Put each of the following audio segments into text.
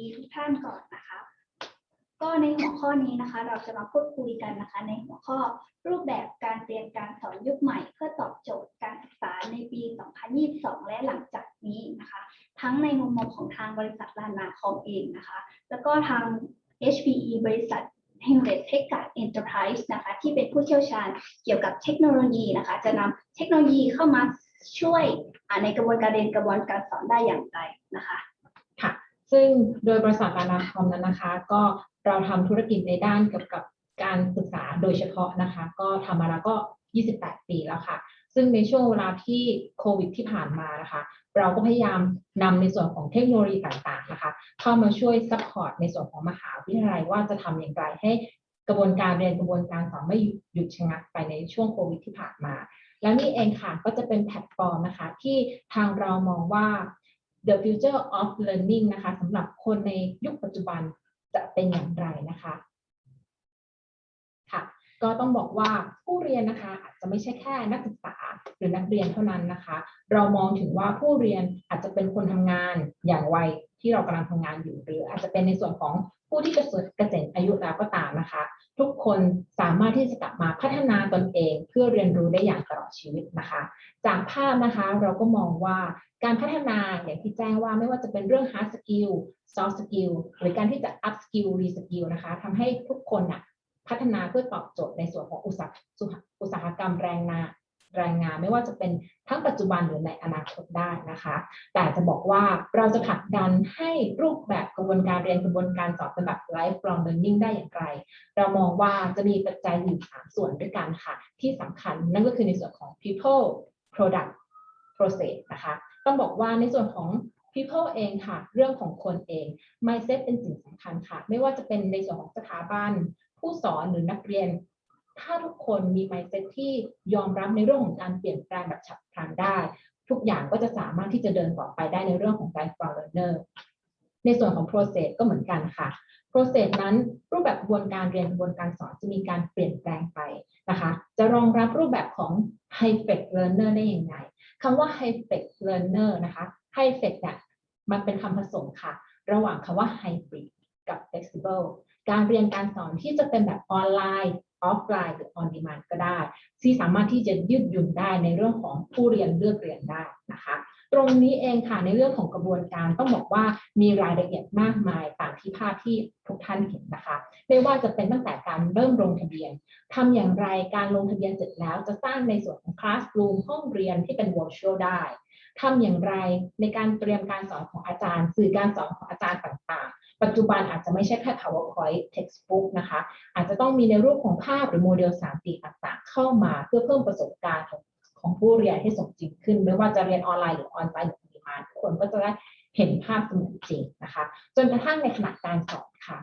ดีทุกท่านก่อนนะคะ ก็ในหัวข้อนี้นะคะ เราจะมาพูดคุยกันนะคะ ในหัวข้อรูปแบบการเรียนการสอนยุคใหม่ เพื่อตอบโจทย์การศึกษาในปี 2022 และหลังจากนี้นะคะ ทั้งในมุมมองของทางบริษัทลานาคอมเองนะคะ แล้วก็ทาง HPE บริษัท h e n r e t Tech Enterprise นะคะที่เป็นผู้เชี่ยวชาญเกี่ยวกับเทคโนโลยีนะคะ จะนำเทคโนโลยีเข้ามาช่วยในกระบวนการเรียนกระบวนการสอนได้อย่างไรนะคะ ซึ่งโดยบริษัทลานาคอมนั้นนะคะ ก็เราทำธุรกิจในด้านเกี่ยวกับการศึกษาโดยเฉพาะนะคะ ก็ทำมาแล้วก็ 28 ปีแล้วค่ะ ซึ่งในช่วงเวลาที่โควิดที่ผ่านมานะคะ เราก็พยายามนำในส่วนของเทคโนโลยีต่างๆนะคะ เข้ามาช่วยซัพพอร์ตในส่วนของมหาวิทยาลัยว่าจะทำอย่างไรให้กระบวนการเรียนกระบวนการสอนไม่หยุดชะงักไปในช่วงโควิดที่ผ่านมา แล้วนี่เองค่ะก็จะเป็นแพลตฟอร์มนะคะ ที่ทางเรามองว่า the future of learning นะคะสำหรับคนในยุคปัจจุบันจะเป็นอย่างไรนะคะค่ะก็ต้องบอกว่าผู้เรียนนะคะอาจจะไม่ใช่แค่นักศึกษาหรือนักเรียนเท่านั้นนะคะ เรามองถึงว่าผู้เรียนอาจจะเป็นคนทำงานอย่างวัยที่เรากำลังทำงานอยู่ หรืออาจจะเป็นในส่วนของ ผู้ที่เกษียณเกษียณอายุแล้วก็ตามนะคะ ทุกคนสามารถที่จะกลับมาพัฒนาตนเอง เพื่อเรียนรู้ได้อย่างตลอดชีวิตนะคะ จากภาพนะคะเราก็มองว่าการพัฒนาอย่างที่แจ้งว่าไม่ว่าจะเป็นเรื่อง hard skill soft skill หรือการที่จะ up skill re skill นะคะทำให้ทุกคนน่ะพัฒนาเพื่อตอบโจทย์ในส่วนของอุตสาหอุตสาหกรรมแรงงาน แรงงานไม่ว่าจะเป็นทั้งปัจจุบันหรือในอนาคตได้นะคะ แต่จะบอกว่าเราจะผลักดันให้รูปแบบกระบวนการเรียนกระบวนการสอนเป็นแบบ lifelong learning ได้อย่างไร เรามองว่าจะมีปัจจัยอยู่สามส่วนด้วยกันค่ะ ที่สำคัญนั่นก็คือในส่วนของ people product process นะคะ ต้องบอกว่าในส่วนของ people เองค่ะ เรื่องของคนเอง mindset เป็นสิ่งสำคัญค่ะ ไม่ว่าจะเป็นในส่วนของสถาบัน ผู้สอนหรือนักเรียน ถ้าทุกคนมี mindset ที่ยอมรับในเรื่องของการเปลี่ยนแปลงแบบฉับพลันได้ ทุกอย่างก็จะสามารถที่จะเดินต่อไปได้ในเรื่องของการ for learner ในส่วนของ process ก็เหมือนกันค่ะ process นั้นรูปแบบกระบวนการเรียนกระบวนการสอนจะมีการเปลี่ยนแปลงไปนะคะ จะรองรับรูปแบบของ hybrid learner ได้ยังไงคำว่า hybrid learner นะคะ hybrid เนี่ยมันเป็นคำผสมค่ะ ระหว่างคำว่า hybrid กับ flexible การเรียนการสอนที่จะเป็นแบบออนไลน์ ออฟไลน์หรือ on demand ก็ได้ ที่สามารถที่จะยืดหยุ่นได้ในเรื่องของผู้เรียนเลือกเรียนได้นะคะ ตรงนี้เองค่ะในเรื่องของกระบวนการต้องบอกว่ามีรายละเอียดมากมายตามที่ภาพที่ทุกท่านเห็นนะคะ ไม่ว่าจะเป็นตั้งแต่การเริ่มลงทะเบียนทำอย่างไรการลงทะเบียนเสร็จแล้วจะสร้างในส่วนของ classroom ห้องเรียนที่เป็น virtual ได้ทำอย่างไรในการเตรียมการสอนของอาจารย์ สื่อการสอนของอาจารย์ต่างๆ ปัจจุบันอาจจะไม่ใช่แค่ PowerPoint textbook นะคะ อาจจะต้องมีในรูปของภาพหรือโมเดล 3D ต่างๆ เข้ามาเพื่อเพิ่มประสบการณ์ของของผู้เรียนให้สมจริงขึ้น ไม่ว่าจะเรียนออนไลน์หรือออนไลน์หรือออนดีมานทุกคนก็จะได้เห็นภาพเสมือนจริงนะคะ จนกระทั่งในขณะการสอนค่ะ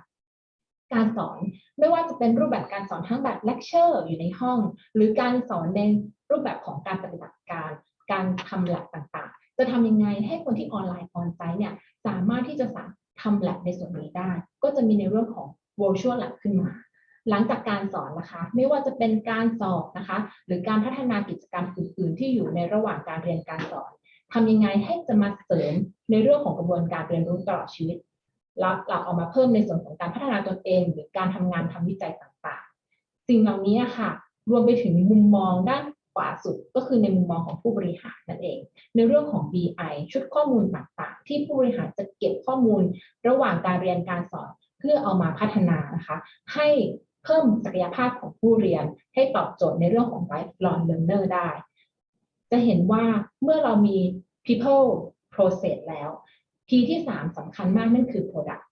การสอนไม่ว่าจะเป็นรูปแบบการสอนทั้งแบบเลคเชอร์อยู่ในห้อง หรือการสอนในรูปแบบของการปฏิบัติการ การทำแลบต่างๆ จะทำยังไงให้คนที่ออนไลน์ออนไซต์เนี่ยสามารถที่จะสาม ทำแลบในส่วนนี้ได้ ก็จะมีในเรื่องของ virtual lab ขึ้นมาหลังจากการสอนนะคะ ไม่ว่าจะเป็นการสอบนะคะ หรือการพัฒนากิจกรรมอื่น ๆ ที่อยู่ในระหว่างการเรียนการสอนทำยังไงให้จะมาเสริมในเรื่องของกระบวนการเรียนรู้ตลอดชีวิตแล้วเราเอามาเพิ่มในส่วนของการพัฒนาตนเอง หรือการทำงานทำวิจัยต่าง ๆ สิ่งเหล่านี้ค่ะ รวมไปถึงมุมมองด้าน ขวาสุดก็คือในมุมมองของผู้บริหารนั่นเอง ในเรื่องของ BI ชุดข้อมูลต่างๆ ที่ผู้บริหารจะเก็บข้อมูลระหว่างการเรียนการสอนเพื่อเอามาพัฒนานะคะให้เพิ่มศักยภาพของผู้เรียนให้ตอบโจทย์ในเรื่องของ lifelong learner ได้ จะเห็นว่าเมื่อเรามี people process แล้ว P ที่สามสำคัญมากนั่นคือ product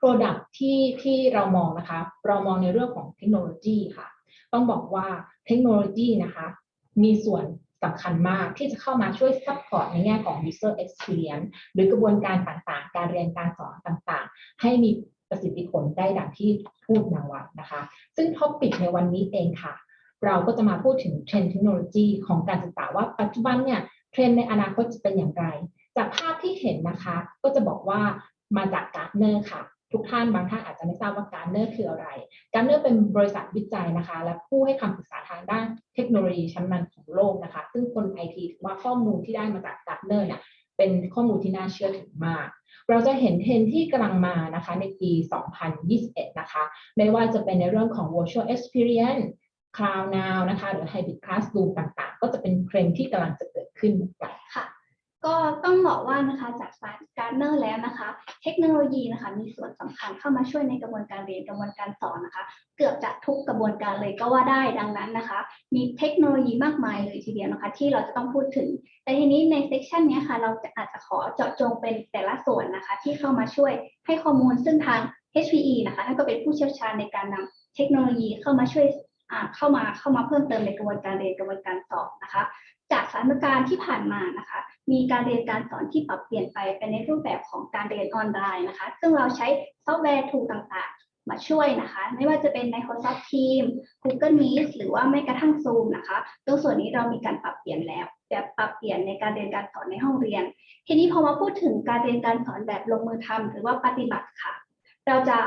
product ที่ที่เรามองนะคะ เรามองในเรื่องของเทคโนโลยีค่ะ ต้องบอกว่าเทคโนโลยีนะคะ มีส่วนสำคัญมากที่จะเข้ามาช่วย support ในแง่ของ user experience หรือกระบวนการต่างๆ การเรียนการสอนต่างๆ ให้มีประสิทธิผลได้ดังที่พูดมาว้นะคะ ซึ่งท็อปิกในวันนี้เองค่ะ เราก็จะมาพูดถึงเทรนด์เทคโนโลยีของการศึกษาว่าปัจจุบันเนี่ยเทรนด์ในอนาคตจะเป็นอย่างไร จากภาพที่เห็นนะคะ ก็จะบอกว่ามาจากการ์ดเนอร์ค่ะ ทุกท่านบางท่านอาจจะไม่ทราบว่าการเนอร์คืออะไร การเนอร์เป็นบริษัทวิจัยนะคะ และผู้ให้คำปรึกษาทางด้านเทคโนโลยีชั้นนำของโลกนะคะ ซึ่งคนไอทีถือว่าข้อมูลที่ได้มาจากการเนอร์เนี่ยเป็นข้อมูลที่น่าเชื่อถือมาก เราจะเห็นเทรนที่กำลังมานะคะในปี 2021 นะคะ ไม่ว่าจะเป็นในเรื่องของ virtual experience cloud now นะคะ หรือ hybrid classroom ต่างๆ ก็จะเป็นเทรนที่กำลังจะเกิดขึ้นเหมือนกันค่ะ ก็ต้องบอกว่านะคะจากสายการเนอร์แล้วนะคะ เทคโนโลยีนะคะ มีส่วนสำคัญเข้ามาช่วยในกระบวนการเรียนกระบวนการสอนนะคะ เกือบจะทุกกระบวนการเลยก็ว่าได้ดังนั้นนะคะ มีเทคโนโลยีมากมายเลยทีเดียวนะคะ ที่เราจะต้องพูดถึง แต่ทีนี้ในเซสชันนี้ค่ะเราจะอาจจะขอเจาะจงเป็นแต่ละส่วนนะคะ ที่เข้ามาช่วยให้ข้อมูลซึ่งทาง HPE นะคะท่านก็เป็นผู้เชี่ยวชาญในการนำเทคโนโลยีเข้ามาช่วย เข้ามาเข้ามาเพิ่มเติมในกระบวนการเรียนกระบวนการสอนนะคะ จากสถานการณ์ที่ผ่านมานะคะ มีการเรียนการสอนที่ปรับเปลี่ยนไปเป็นในรูปแบบของการเรียนออนไลน์นะคะ ซึ่งเราใช้ซอฟต์แวร์ทูต่างๆ มาช่วยนะคะ ไม่ว่าจะเป็น Microsoft Teams Google Meet หรือว่าแม้กระทั่ง Zoom นะคะตรงส่วนนี้เรามีการปรับเปลี่ยนแล้วแบบปรับเปลี่ยนในการเรียนการสอนในห้องเรียน ทีนี้พอมาพูดถึงการเรียนการสอนแบบลงมือทำหรือว่าปฏิบัติค่ะ เราจะ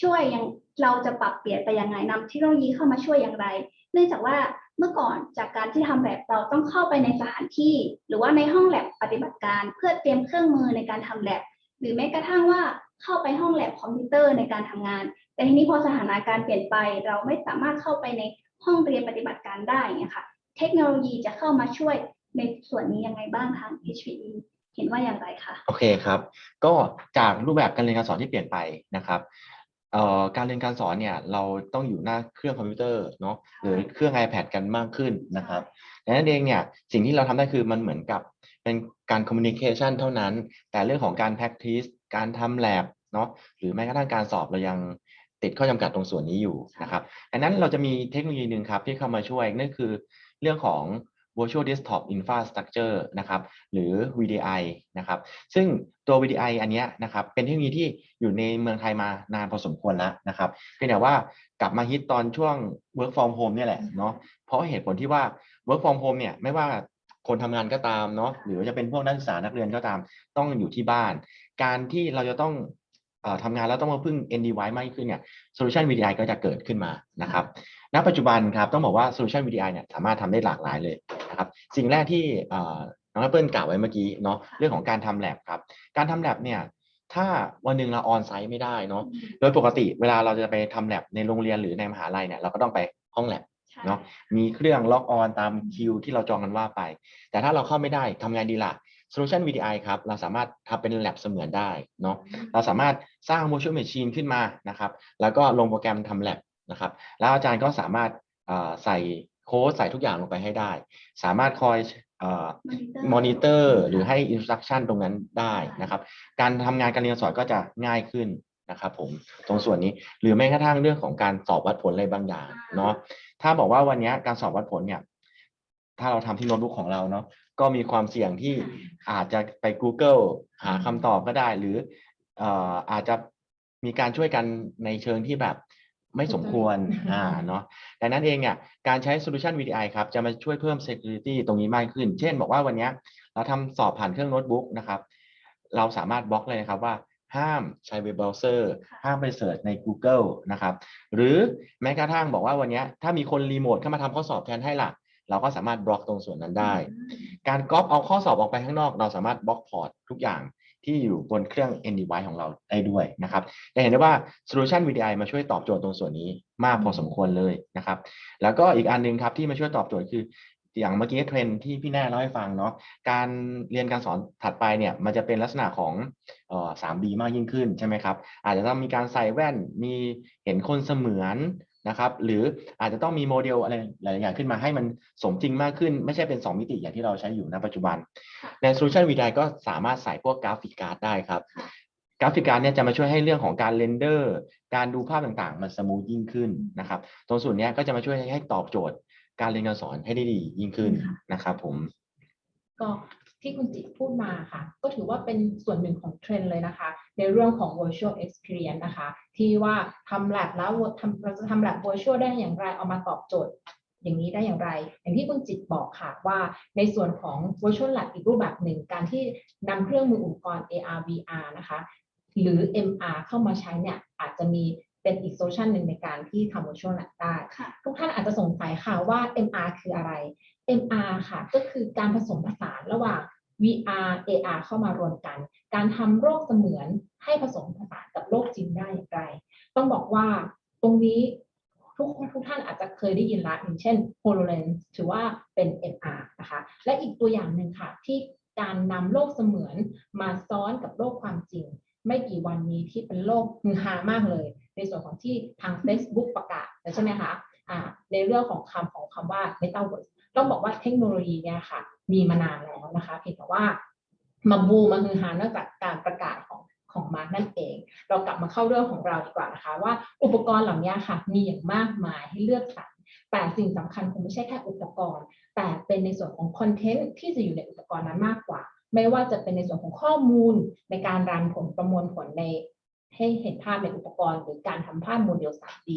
ช่วยยัง เราจะปรับเปลี่ยนไปยังไงนำเทคโนโลยีเข้ามาช่วยอย่างไร เนื่องจากว่าเมื่อก่อนจากการที่ทำแบบเราต้องเข้าไปในสถานที่ หรือว่าในห้องแลบปฏิบัติการ เพื่อเตรียมเครื่องมือในการทำแลบหรือแม้กระทั่งว่าเข้าไปห้องแลบคอมพิวเตอร์ในการทำงาน แต่ทีนี้พอสถานการณ์เปลี่ยนไป เราไม่สามารถเข้าไปในห้องเรียนปฏิบัติการได้เนี่ยค่ะ เทคโนโลยีจะเข้ามาช่วยในส่วนนี้ยังไงบ้างทาง HPE เห็นว่าอย่างไรคะโอเคครับ ก็จากรูปแบบการเรียนการสอนที่เปลี่ยนไปนะครับ การเรียนการสอนเนี่ยเราต้องอยู่หน้าเครื่องคอมพิวเตอร์เนาะหรือเครื่อง iPad กันมากขึ้นนะครับดังนั้นเองเนี่ยสิ่งที่เราทำได้คือมันเหมือนกับเป็นการ communication เท่านั้น แต่เรื่องของการ practice การทำ lab เนาะหรือแม้กระทั่งการสอบเรายังติดข้อจำกัดตรงส่วนนี้อยู่นะครับดังนั้นเราจะมีเทคโนโลยีหนึ่งครับที่เข้ามาช่วยนั่นคือเรื่องของ virtual desktop infrastructure นะครับหรือ VDI นะครับซึ่งตัว VDI อันเนี้ยนะครับเป็นเทคโนโลยีที่อยู่ในเมืองไทยมานานพอสมควรแล้วนะครับเพียงแต่ว่ากลับมาฮิตตอนช่วง work from home เนี่ยแหละเนาะเพราะเหตุผลที่ว่า work from home เนี่ยไม่ว่าคนทำงานก็ตามเนาะหรือจะเป็นพวกนักศึกษานักเรียนก็ตามต้องอยู่ที่บ้าน การที่เราจะต้องอทำงานแล้วต้องมาพึ่ง n device มากขึ้นเนี่ย solution VDI ก็จะเกิดขึ้นมานะครับณปัจจุบันครับต้องบอกว่า solution VDI เนี่ยสามารถทำได้หลากหลายเลย นะครับสิ่งแรกที่เอ่อน้องแอปเปิลกล่าวไว้เมื่อกี้เนาะเรื่องของการทำ lab ครับ การทำ lab เนี่ยถ้าวันหนึ่งเราออนไซต์ไม่ได้เนาะโดยปกติเวลาเราจะไปทำ lab ในโรงเรียนหรือในมหาลัยเนี่ยเราก็ต้องไปห้อง lab ใช่เนาะมีเครื่องล็อกออนตามคิวที่เราจองกันว่าไป แต่ถ้าเราเข้าไม่ได้ทำไงดีล่ะ Solution VDI ครับเราสามารถทำเป็น lab เสมือนได้เนาะเราสามารถสร้าง virtual machine ขึ้นมานะครับ แล้วก็ลงโปรแกรมทำ lab นะครับ แล้วอาจารย์ก็สามารถเอ่อใส่ โค้ดใส่ทุกอย่างลงไปให้ได้ สามารถคอยเอ่อมอนิเตอร์หรือให้ instruction ตรงนั้นได้นะครับ การทำงานการเรียนสอนก็จะง่ายขึ้นนะครับผมตรงส่วนนี้หรือแม้กระทั่งเรื่องของการสอบวัดผลอะไรบางอย่างเนาะถ้าบอกว่าวันเนี้ยการสอบวัดผลเนี่ย ถ้าเราทำที่โน้ตบุ๊กของเราเนาะก็มีความเสี่ยงที่อาจจะไป Google หาคำตอบก็ได้ หรือเอ่ออาจจะมีการช่วยกันในเชิงที่แบบ ไม่สมควรอืมอ่าเนาะดังนั้นเองเนี่ยการใช้ solution VDI ครับจะมาช่วยเพิ่ม security ตรงนี้มากขึ้น เช่น บอกว่าวันเนี้ยเราทำสอบผ่านเครื่องโน้ตบุ๊กนะครับ เราสามารถบล็อกเลยนะครับว่าห้ามใช้เว็บเบราว์เซอร์ค่ะห้ามไปเสิร์ชใน Google นะครับ หรือแม้กระทั่งบอกว่าวันเนี้ยถ้ามีคนรีโมทเข้ามาทำข้อสอบแทนให้ล่ะ เราก็สามารถบล็อกตรงส่วนนั้นได้ การก๊อปเอาข้อสอบออกไปข้างนอก เราสามารถบล็อกพอร์ตทุกอย่าง ที่อยู่บนเครื่อง N device ของเราได้ด้วยนะครับจะเห็นได้ว่า solution VDI มาช่วยตอบโจทย์ตรงส่วนนี้มากพอสมควรเลยนะครับ แล้วก็อีกอันหนึงครับที่มาช่วยตอบโจทย์คืออย่างเมื่อกี้เทรนที่พี่แน่เล่าให้ฟังเนาะการเรียนการสอนถัดไปเนี่ยมันจะเป็นลักษณะของเอ่อ 3D มากยิ่งขึ้นใช่ไหมครับ อาจจะต้องมีการใส่แว่นมีเห็นคนเสมือน นะครับ หรืออาจจะต้องมีโมเดลอะไรหลายๆอย่างขึ้นมาให้มันสมจริงมากขึ้น ไม่ใช่เป็น 2 มิติอย่างที่เราใช้อยู่ณปัจจุบันค่ะใน Solution VDI ก็สามารถใส่พวกกราฟิกการ์ดได้ครับค่ะกราฟิกการ์ดเนี่ยจะมาช่วยให้เรื่องของการเรนเดอร์ การดูภาพต่างๆ มันสมูทยิ่งขึ้นนะครับ ตรงส่วนเนี้ยก็จะมาช่วยให้ตอบโจทย์การเรียนการสอนให้ได้ดียิ่งขึ้นค่ะนะครับผม ก็ที่คุณจิพูดมาค่ะ ก็ถือว่าเป็นส่วนหนึ่งของเทรนด์เลยนะคะ ในเรื่องของ virtual experience นะคะ ที่ว่าทำ lab แล้วทำเราจะทำ lab virtual ได้อย่างไรเอามาตอบโจทย์อย่างนี้ได้อย่างไร อย่างที่คุณจิตบอกค่ะว่าในส่วนของ virtual lab อีกรูปแบบหนึ่ง การที่นำเครื่องมืออุปกรณ์ AR VR นะคะ หรือ MR เข้ามาใช้เนี่ยอาจจะมีเป็นอีกโซลูชันหนึ่งในการที่ทำ virtual lab ได้ค่ะทุกท่านอาจจะสงสัยค่ะว่า MR คืออะไร MR ค่ะก็คือการผสมผสานระหว่าง VR AR เข้ามารวมกัน การทำโลกเสมือนให้ผสมผสานกับโลกจริงได้อย่างไร ต้องบอกว่าตรงนี้ทุกคนทุกท่านอาจจะเคยได้ยินละอย่างเช่น HoloLens ถือว่าเป็น MR นะคะ และอีกตัวอย่างหนึ่งค่ะ ที่การนำโลกเสมือนมาซ้อนกับโลกความจริง ไม่กี่วันนี้ที่เป็นโลกฮือฮามากเลย ในส่วนของที่ทาง Facebook ประกาศใช่ไหมคะอ่าในเรื่องของคำของคำว่า Metaverse ต้องบอกว่าเทคโนโลยีเนี่ยค่ะ มีมานานแล้ว นะคะเพียงแต่ว่ามาบูมาฮือฮาเนื่องจากการประกาศของของมาร์กนั่นเอง เรากลับมาเข้าเรื่องของเราดีกว่านะคะ ว่าอุปกรณ์เหล่านี้ค่ะมีอย่างมากมายให้เลือกสรรแต่สิ่งสำคัญคงไม่ใช่แค่อุปกรณ์ แต่เป็นในส่วนของคอนเทนต์ที่จะอยู่ในอุปกรณ์นั้นมากกว่า ไม่ว่าจะเป็นในส่วนของข้อมูลในการรันผลประมวลผลในให้เห็นภาพในอุปกรณ์ หรือการทำภาพโมเดล 3D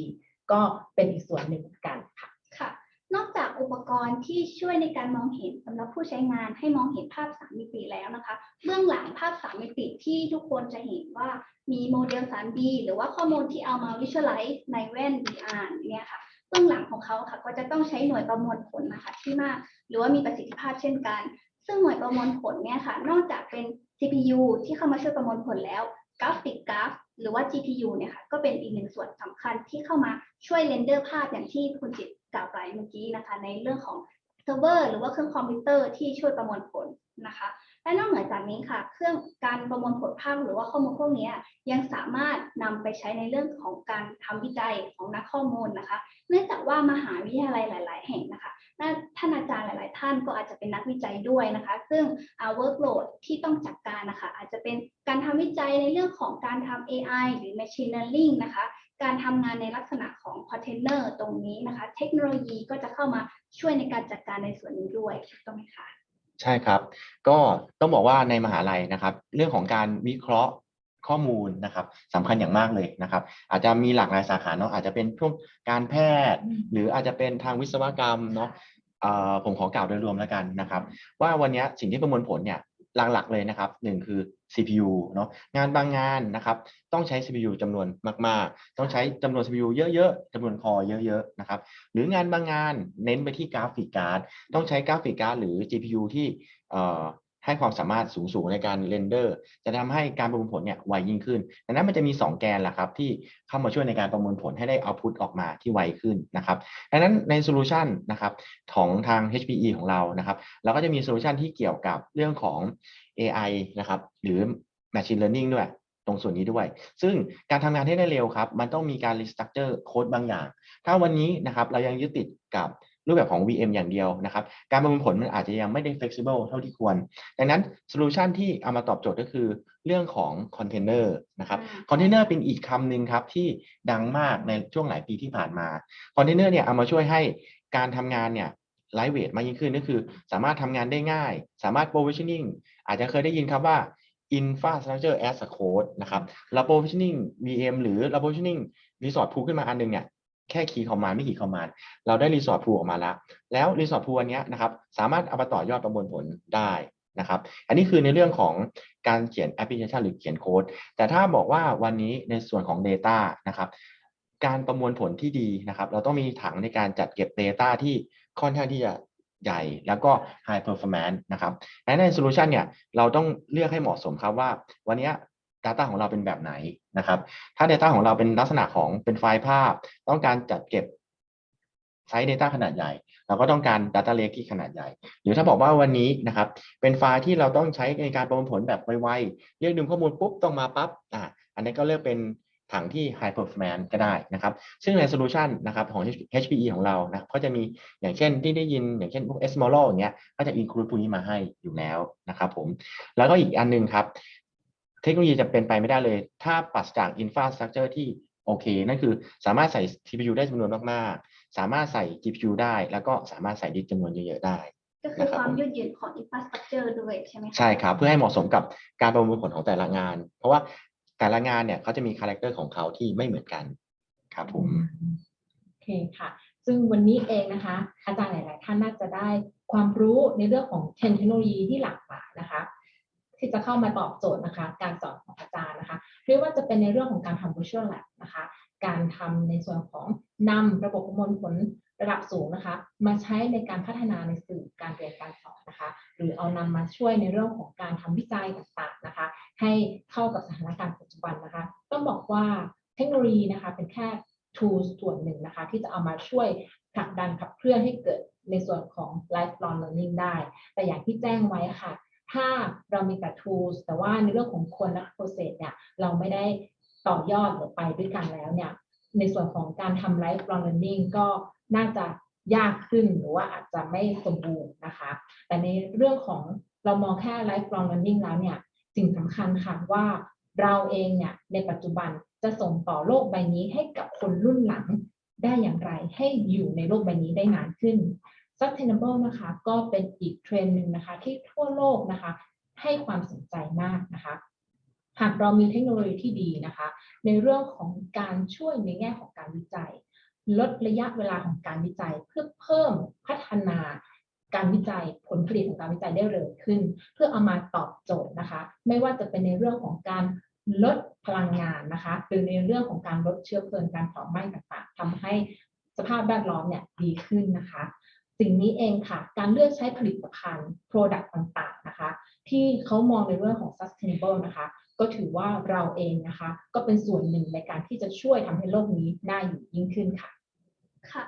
ก็เป็นอีกส่วนหนึ่งเหมือนกันค่ะค่ะ นอกจากอุปกรณ์ที่ช่วยในการมองเห็นสำหรับผู้ใช้งานให้มองเห็นภาพ3มิติแล้วนะคะ เบื้องหลังภาพ3มิติที่ทุกคนจะเห็นว่ามีโมเดล 3D หรือว่าข้อมูลที่เอามา visualize ในแว่น VR เนี่ยค่ะเบื้องหลังของเขาค่ะ ก็จะต้องใช้หน่วยประมวลผลนะคะที่มาก หรือว่ามีประสิทธิภาพเช่นกัน ซึ่งหน่วยประมวลผลเนี่ยค่ะ นอกจากเป็น CPU ที่เข้ามาช่วยประมวลผลแล้วกราฟิกกราฟหรือว่า GPU เนี่ยค่ะก็เป็นอีกหนึ่งส่วนสำคัญที่เข้ามาช่วยเรนเดอร์ภาพอย่างที่คุณจิต กล่าวไปเมื่อกี้นะคะ ในเรื่องของเซิร์ฟเวอร์หรือว่าเครื่องคอมพิวเตอร์ที่ช่วยประมวลผลนะคะ และนอกเหนือจากนี้ค่ะ เครื่องการประมวลผลภาพหรือว่าข้อมูลพวกนี้ยังสามารถนำไปใช้ในเรื่องของการทำวิจัยของนักข้อมูลนะคะ เนื่องจากว่ามหาวิทยาลัยหลาย ๆ แห่งนะคะท่านอาจารย์หลาย ๆ ท่านก็อาจจะเป็นนักวิจัยด้วยนะคะ ซึ่ง workload ที่ต้องจัดการนะคะ อาจจะเป็นการทำวิจัยในเรื่องของการทำ AI หรือ machine learning นะคะ การทำงานในลักษณะของ container ตรงนี้นะคะ เทคโนโลยีก็จะเข้ามาช่วยในการจัดการในส่วนนี้ด้วยถูกต้องไหมคะใช่ครับ ก็ต้องบอกว่าในมหาลัยนะครับ เรื่องของการวิเคราะห์ข้อมูลนะครับสำคัญอย่างมากเลยนะครับ อาจจะมีหลากหลายสาขาเนาะอาจจะเป็นพวกการแพทย์ หรืออาจจะเป็นทางวิศวกรรมเนาะเอ่อผมขอกล่าวโดยรวมแล้วกันนะครับ ว่าวันนี้สิ่งที่ประมวลผลเนี่ย หลักๆเลยนะครับหนึ่งคือ CPU เนาะงานบางงานนะครับ ต้องใช้ CPU จำนวนมาก ๆ ต้องใช้จำนวน CPU เยอะๆจำนวนคอเยอะๆนะครับหรืองานบางงานเน้นไปที่กราฟิกการ์ดต้องใช้กราฟิกการ์ดหรือ GPU ที่ ให้ความสามารถสูงๆในการเรนเดอร์ จะทำให้การประมวลผลเนี่ยไวยิ่งขึ้น ดังนั้นมันจะมี 2 แกนแหละครับที่เข้ามาช่วยในการประมวลผลให้ได้เอาพุตออกมาที่ไวขึ้นนะครับ ดังนั้นในโซลูชันนะครับของทาง HPE ของเรานะครับ เราก็จะมีโซลูชันที่เกี่ยวกับเรื่องของ AI นะครับหรือ Machine Learning ด้วยตรงส่วนนี้ด้วย ซึ่งการทำงานให้ได้เร็วครับ มันต้องมีการ restructure โค้ดบางอย่าง ถ้าวันนี้นะครับเรายังยึดติดกับ รูปแบบของ VM อย่างเดียวนะครับ การประมวลผลมันอาจจะยังไม่ได้ flexible เท่าที่ควร ดังนั้นโซลูชันที่เอามาตอบโจทย์ก็คือเรื่องของคอนเทนเนอร์นะครับคอนเทนเนอร์เป็นอีกคำหนึ่งครับที่ดังมากในช่วงหลายปีที่ผ่านมาคอนเทนเนอร์เนี่ยเอามาช่วยให้การทำงานเนี่ยไลท์เวทมากยิ่งขึ้นก็คือ สามารถทำงานได้ง่าย สามารถ provisioning อาจจะเคยได้ยินครับว่า infrastructure as a code นะครับเรา provisioning VM หรือเรา provisioning resource pool ขึ้นมาอันหนึงเนี่ย แค่คีย์คอมมานด์ไม่กี่คอมมานด์เราได้ resource pool ออกมาแล้ว แล้ว resource pool อันนี้นะครับสามารถเอาไปต่อยอดประมวลผลได้นะครับอันนี้คือในเรื่องของการเขียนแอปพลิเคชันหรือเขียนโค้ดแต่ถ้าบอกว่าวันนี้ในส่วนของ Data นะครับการประมวลผลที่ดีนะครับ เราต้องมีถังในการจัดเก็บ Data ที่ค่อนข้างที่จะใหญ่ แล้วก็ High Performance นะครับและในโซลูชันเนี่ยเราต้องเลือกให้เหมาะสมครับว่า วันนี้ Data ของเราเป็นแบบไหนนะครับ ถ้า Data ของเราเป็นลักษณะของเป็นไฟล์ภาพ ต้องการจัดเก็บไซส์ Data ขนาดใหญ่ เราก็ต้องการ Data Lake ที่ขนาดใหญ่ หรือถ้าบอกว่าวันนี้นะครับ เป็นไฟล์ที่เราต้องใช้ในการประมวลผลแบบไวๆ เรียกดึงข้อมูลปุ๊บต้องมาปั๊บ อ่าอันนี้ก็เลือกเป็นถังที่ high performance ก็ได้นะครับ ซึ่งในโซลูชันนะครับของ HPE ของเรานะก็จะมีอย่างเช่นที่ได้ยินอย่างเช่นพวก s m o l o อย่างเงี้ย ก็จะ include พวกนี้มาให้อยู่แล้วนะครับผม แล้วก็อีกอันหนึงครับ เทคโนโลยีจะเป็นไปไม่ได้เลย ถ้าปราศจาก infrastructure ที่โอเค นั่นคือสามารถใส่ CPU ได้จำนวนมากๆ สามารถใส่ GPU ได้ แล้วก็สามารถใส่ดิสจำนวนเยอะๆได้ก็คือความยืดหยุ่นของ infrastructure ด้วยใช่ไหมคะใช่ครับ เพื่อให้เหมาะสมกับการประมวลผลของแต่ละงาน เพราะว่าแต่ละงานเนี่ยเขาจะมีคาแรคเตอร์ของเขาที่ไม่เหมือนกันครับผมโอเคค่ะ ซึ่งวันนี้เองนะคะ อาจารย์หลาย ๆ ท่านน่าจะได้ความรู้ในเรื่องของเทคโนโลยีที่หลากหลายนะคะ ที่จะเข้ามาตอบโจทย์นะคะ การสอนของอาจารย์นะคะไม่ว่าจะเป็นในเรื่องของการทำ virtual lab นะคะ การทำในส่วนของนำระบบประมวลผลระดับสูงนะคะ มาใช้ในการพัฒนาในสื่อการเรียนการสอนนะคะ หรือเอานำมาช่วยในเรื่องของการทำวิจัยต่างๆนะคะ ให้เข้ากับสถานการณ์ปัจจุบันนะคะ ต้องบอกว่าเทคโนโลยีนะคะเป็นแค่ tools ส่วนหนึ่งนะคะ ที่จะเอามาช่วยผลักดันขับเคลื่อนให้เกิดในส่วนของ lifelong learning ได้ แต่อย่างที่แจ้งไว้ค่ะ ถ้าเรามีแต่ tools แต่ว่าในเรื่องของคนและ process เนี่ยเราไม่ได้ต่อยอดหรือไปด้วยกันแล้วเนี่ยในส่วนของการทำ lifelong learning ก็น่าจะยากขึ้นหรือว่าอาจจะไม่สมบูรณ์นะคะ แต่ในเรื่องของเรามองแค่ lifelong learning แล้วเนี่ยสิ่งสำคัญค่ะว่าเราเองเนี่ยในปัจจุบันจะส่งต่อโลกใบนี้ให้กับคนรุ่นหลังได้อย่างไรให้อยู่ในโลกใบนี้ได้นานขึ้น sustainable นะคะก็เป็นอีกเทรนด์หนึ่งนะคะที่ทั่วโลกนะคะให้ความสนใจมากนะคะหากเรามีเทคโนโลยีที่ดีนะคะ ในเรื่องของการช่วยในแง่ของการวิจัย ลดระยะเวลาของการวิจัย เพื่อเพิ่มพัฒนาการวิจัยผลผลิตของการวิจัยได้เร็วขึ้น เพื่อเอามาตอบโจทย์นะคะ ไม่ว่าจะเป็นในเรื่องของการลดพลังงานนะคะหรือในเรื่องของการลดเชื้อเพลิงการเผาไหม้ต่างๆทำให้สภาพแวดล้อมเนี่ยดีขึ้นนะคะ สิ่งนี้เองค่ะ การเลือกใช้ผลิตภัณฑ์ Product ต่างๆนะคะ ที่เขามองในเรื่องของ sustainable นะคะ ก็ถือว่าเราเองนะคะ ก็เป็นส่วนหนึ่งในการที่จะช่วยทำให้โลกนี้น่าอยู่ยิ่งขึ้นค่ะ ค่ะ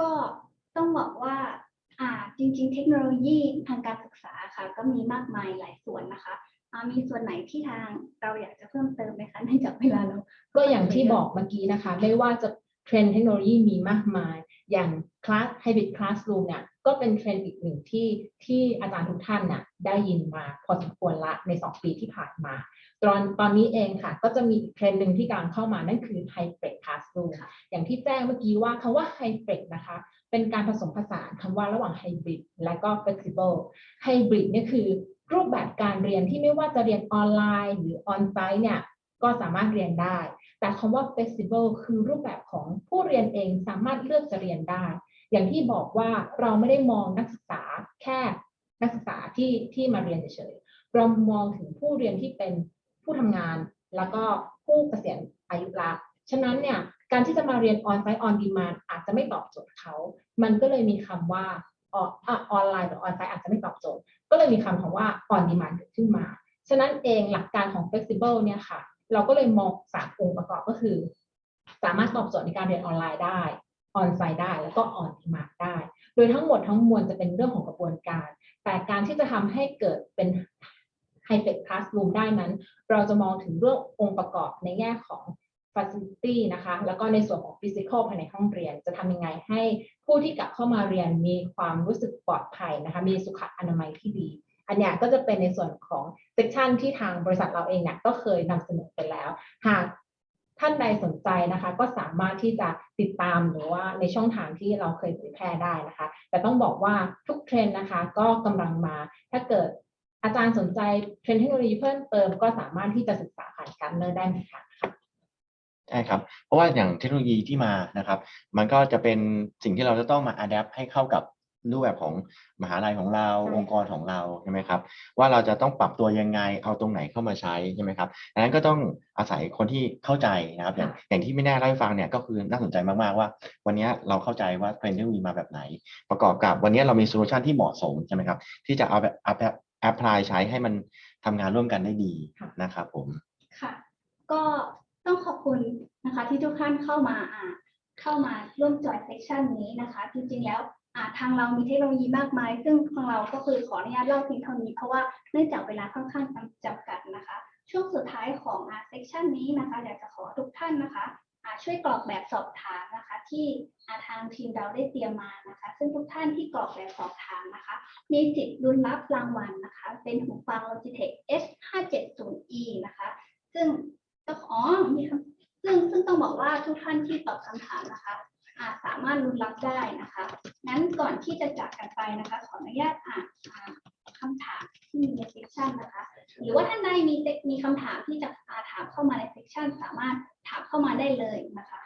ก็ต้องบอกว่าอ่าจริง ๆ เทคโนโลยีทางการศึกษาค่ะ ก็มีมากมายหลายส่วนนะคะอ่ามีส่วนไหนที่ทางเราอยากจะเพิ่มเติมไหมคะเนื่องจากเวลาเราก็อย่างที่บอกเมื่อกี้นะคะ ไม่ว่าจะ เทรนด์เทคโนโลยีมีมากมาย อย่างคลาส hybrid classroom เนี่ยก็เป็นเทรนด์อีกหนึ่งที่ที่อาจารย์ทุกท่านน่ะได้ยินมาพอสมควรละใน 2 ปีที่ผ่านมา ตอนตอนนี้เองค่ะ ก็จะมีเทรนด์หนึ่งที่กำลังเข้ามานั่นคือ hybrid classroom ค่ะอย่างที่แจ้งเมื่อกี้ว่าคำว่า hybrid นะคะเป็นการผสมผสานคำว่าระหว่าง hybrid และก็ flexible hybrid เนี่ยคือรูปแบบการเรียนที่ไม่ว่าจะเรียนออนไลน์ หรือ on site เนี่ย ก็สามารถเรียนได้ แต่คำว่า flexible คือรูปแบบของผู้เรียนเองสามารถเลือกจะเรียนได้ อย่างที่บอกว่าเราไม่ได้มองนักศึกษาแค่นักศึกษาที่ที่มาเรียนเฉยๆเรามองถึงผู้เรียนที่เป็นผู้ทำงาน แล้วก็ผู้เกษียณอายุละฉะนั้นเนี่ยการที่จะมาเรียน on site on demand อาจจะไม่ตอบโจทย์เขา มันก็เลยมีคำว่าออนไลน์หรือ on site อาจจะไม่ตอบโจทย์ ก็เลยมีคำคำว่า on demand เกิดขึ้นมา ฉะนั้นเองหลักการของ flexible เนี่ยค่ะ เราก็เลยมองสามองค์ประกอบก็คือ สามารถตอบโจทย์ในการเรียนออนไลน์ได้ออนไ e ได้แล้วก็ออน d ิมา d ได้ โดยทั้งหมดทั้งมวลจะเป็นเรื่องของกระบวนการ แต่การที่จะทำให้เกิดเป็น high-tech classroom ได้นั้น เราจะมองถึงเรื่ององค์ประกอบในแง่ของ facility นะคะ แล้วก็ในส่วนของ physical ภายในห้องเรียน จะทำยังไงให้ผู้ที่กลับเข้ามาเรียนมีความรู้สึกปลอดภัยนะคะ มีสุขอนามัยที่ดี อันเนี้ยก็จะเป็นในส่วนของเซกชันที่ทางบริษัทเราเองเนี่ยก็เคยนำเสนอไปแล้ว หากท่านใดสนใจนะคะ ก็สามารถที่จะติดตามหรือว่าในช่องทางที่เราเคยเผยแพร่ได้นะคะ แต่ต้องบอกว่าทุกเทรนด์นะคะ ก็กำลังมาถ้าเกิดอาจารย์สนใจเทรนเทคโนโลยีเพิ่มเติมก็สามารถที่จะศึกษาผ่านการเนอร์ได้เหมือนกันค่ะใช่ครับ เพราะว่าอย่างเทคโนโลยีที่มานะครับ มันก็จะเป็นสิ่งที่เราจะต้องมาอัดแอปให้เข้ากับ รูปแบบของมหาลัยของเราใช่องค์กรของเราใช่ไหมครับ ว่าเราจะต้องปรับตัวยังไงเอาตรงไหนเข้ามาใช้ใช่ไหมครับดังนั้นก็ต้องอาศัยคนที่เข้าใจนะครับอย่างอย่างที่ไม่แน่เล่าให้ฟังเนี่ยก็คือน่าสนใจมากๆว่า วันนี้เราเข้าใจว่าเทรนด์เทคโนโลยีมาแบบไหน ประกอบกับวันนี้เรามีโซลูชันที่เหมาะสมใช่ไหมครับที่จะเอาแบบแอปพลายใช้ให้มันทำงานร่วมกันได้ดีค่ะนะครับผมค่ะ ก็ต้องขอบคุณนะคะที่ทุกท่านเข้ามาอ่าเข้ามาร่วมจอยเซสชันนี้นะคะ จริงๆแล้วอ่า ทางเรามีเทคโนโลยีมากมาย ซึ่งทางเราก็คือขออนุญาตเล่าเพียงเท่านี้ เพราะว่าเนื่องจากเวลาค่อนข้างจำกัดนะคะ ช่วงสุดท้ายของเซสชันนี้นะคะ อยากจะขอทุกท่านนะคะช่วยกรอกแบบสอบถามนะคะ ที่ทางทีมเราได้เตรียมมานะคะ ซึ่งทุกท่านที่กรอกแบบสอบถามนะคะ มีสิทธิ์ลุ้นรับรางวัลนะคะ เป็นหูฟัง Logitech S570E นะคะ ซึ่งต้องอ๋อมีคำซึ่งซึ่งต้องบอกว่าทุกท่านที่ตอบคำถามนะคะ สามารถรุนรับได้นะคะ นั้นก่อนที่จะจากกันไปนะคะ ขออนุญาตอ่านคำถามที่มีในเซสชันนะคะ หรือว่าท่านใดมีมีคำถามที่จะถามเข้ามาในเซสชันสามารถถามเข้ามาได้เลยนะคะ